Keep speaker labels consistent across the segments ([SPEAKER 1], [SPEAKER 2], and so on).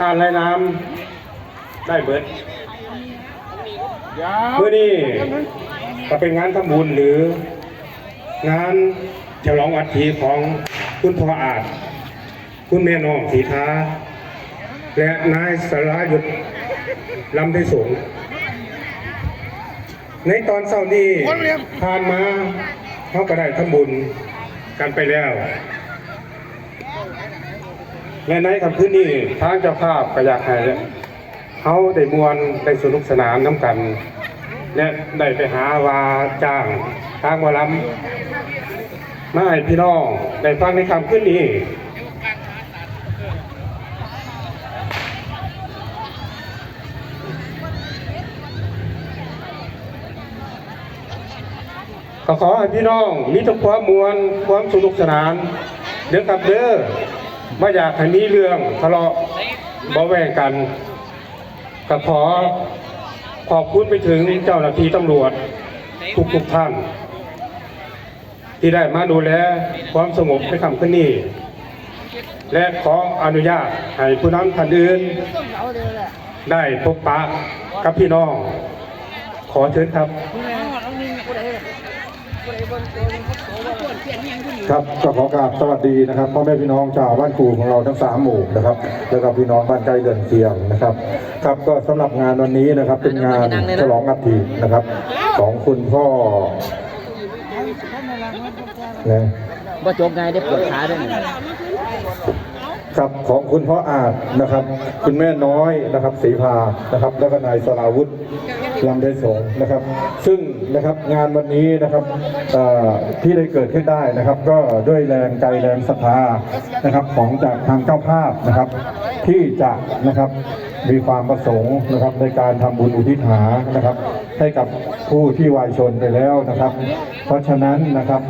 [SPEAKER 1] อ่านรายน้ำได้เบิด
[SPEAKER 2] ยาว
[SPEAKER 1] เมื่อนี้ก็เป็นงานทำบุญหรืองานฉลองอัฐิของคุณพ่ออาจ คุณแม่น้องสีทาและนายสรายุทธลำไทสงฆ์ในตอนเช้านี้ผ่านมาเขาก็ได้ทำบุญกันไปแล้ว และในคำคืนนี้ทางเจ้าภาพก็อยากให้เขาได้มวนได้สนุกสนานน้ำกัน และได้ไปหาวาจ้างทางวาลำมาให้พี่น้องได้ฟังในคำคืนนี้ก็ขอให้พี่น้องมีทุกความมวลความสนุกสนานเด้อครับเด้อ ไม่อยากให้มีเรื่องทะเลาะเบาะแวงกันก็ขอขอบคุณไปถึงเจ้าหน้าที่ตำรวจทุกทุกๆท่าน ที่ได้มาดูแลความสงบในคำขึ้นนี้ และขออนุญาตให้ผู้นำท่านอื่น ได้พบปะกับพี่น้อง ขอเชิญครับ
[SPEAKER 2] ครับก็ขอกราบสวัสดีนะครับพ่อแม่พี่น้องชาวบ้านครูของเราทั้งสามหมู่นะครับแล้วก็พี่น้องบ้านใกล้เดินเคียงนะครับครับก็สำหรับงานวันนี้นะครับเป็นงานฉลองอัฐินะครับ ของคุณพ่อนะ
[SPEAKER 3] ว่าจบไงได้ปวดขาด้วย
[SPEAKER 2] ครับของคุณพ่ออาจนะครับ คุณแม่น้อยนะครับศรีพานะครับ แล้วก็นายสราวุธลำไดสงนะครับ ซึ่งนะครับงานวันนี้นะครับที่ได้เกิดขึ้นได้นะครับ ก็ด้วยแรงใจแรงศรัทธานะครับ ของจากทางเจ้าภาพนะครับ ที่จะนะครับมีความประสงค์นะครับในการทำบุญอุทิศหานะครับ ให้กับผู้ที่วายชนไปแล้วนะครับ เพราะฉะนั้นนะครับ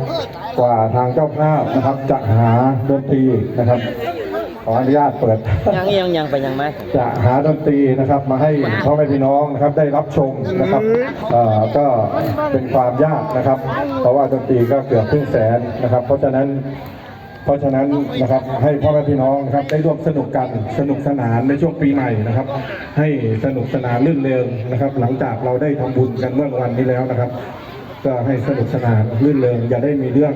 [SPEAKER 2] กว่าทางเจ้าภาพนะครับจะหาดนตรีนะครับ ขออนุญาตเปิด
[SPEAKER 3] ยังยังยังไปยังไหม
[SPEAKER 2] จะหาดนตรีนะครับมาให้พ่อแม่พี่น้องนะครับได้รับชมนะครับเอ่อก็เป็นความยากนะครับ เพราะว่าดนตรีก็เกือบครึ่งแสนนะครับ เพราะฉะนั้นเพราะฉะนั้นนะครับให้พ่อแม่พี่น้องนะครับได้ร่วมสนุกกันสนุกสนานในช่วงปีใหม่นะครับ ให้สนุกสนานลื่นเริงนะครับ หลังจากเราได้ทำบุญกันเมื่อวันนี้แล้วนะครับ ก็ให้สนุกสนานลื่นเริงอย่าได้มีเรื่อง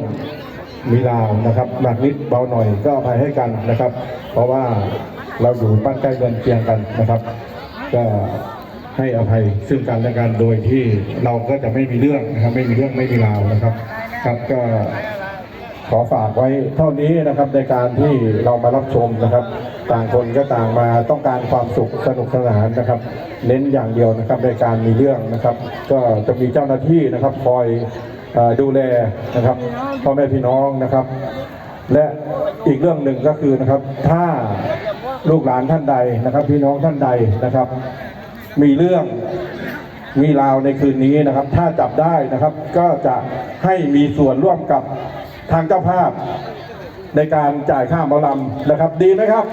[SPEAKER 2] มีราวนะครับหนักนิดเบาหน่อยก็อภัยให้กันนะครับ เพราะว่าเราอยู่บ้านใกล้เดินเคียงกันนะครับ ก็ให้อภัยซึ่งกันและกันโดยที่เราก็จะไม่มีเรื่องนะครับ ไม่มีเรื่องไม่มีราวนะครับ ครับก็ขอฝากไว้เท่านี้นะครับในการที่เรามารับชมนะครับ ต่างคนก็ต่างมาต้องการความสุขสนุกสนานนะครับ เน้นอย่างเดียวนะครับในการมีเรื่องนะครับ ก็จะมีเจ้าหน้าที่นะครับคอย ดูแลนะครับพ่อแม่พี่น้องนะครับ และอีกเรื่องหนึ่งก็คือนะครับ ถ้าลูกหลานท่านใดนะครับ พี่น้องท่านใดนะครับ มีเรื่องมีราวในคืนนี้นะครับ ถ้าจับได้นะครับ ก็จะให้มีส่วนร่วมกับทางเจ้าภาพในการจ่ายค่าหมอลำนะครับ ดีไหมครับ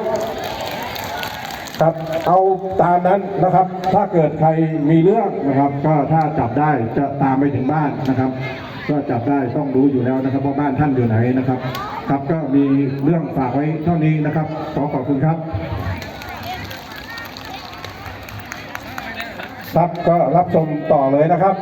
[SPEAKER 2] ครับเอาตามนั้นนะครับ ถ้าเกิดใครมีเรื่องนะครับ ก็ถ้าจับได้จะตามไปถึงบ้านนะครับ ก็จับได้ต้องรู้อยู่แล้วนะครับว่าบ้านท่านอยู่ไหนนะครับ ครับก็มีเรื่องฝากไว้เท่านี้นะครับ ขอขอบคุณครับครับก็รับชมต่อเลยนะครับ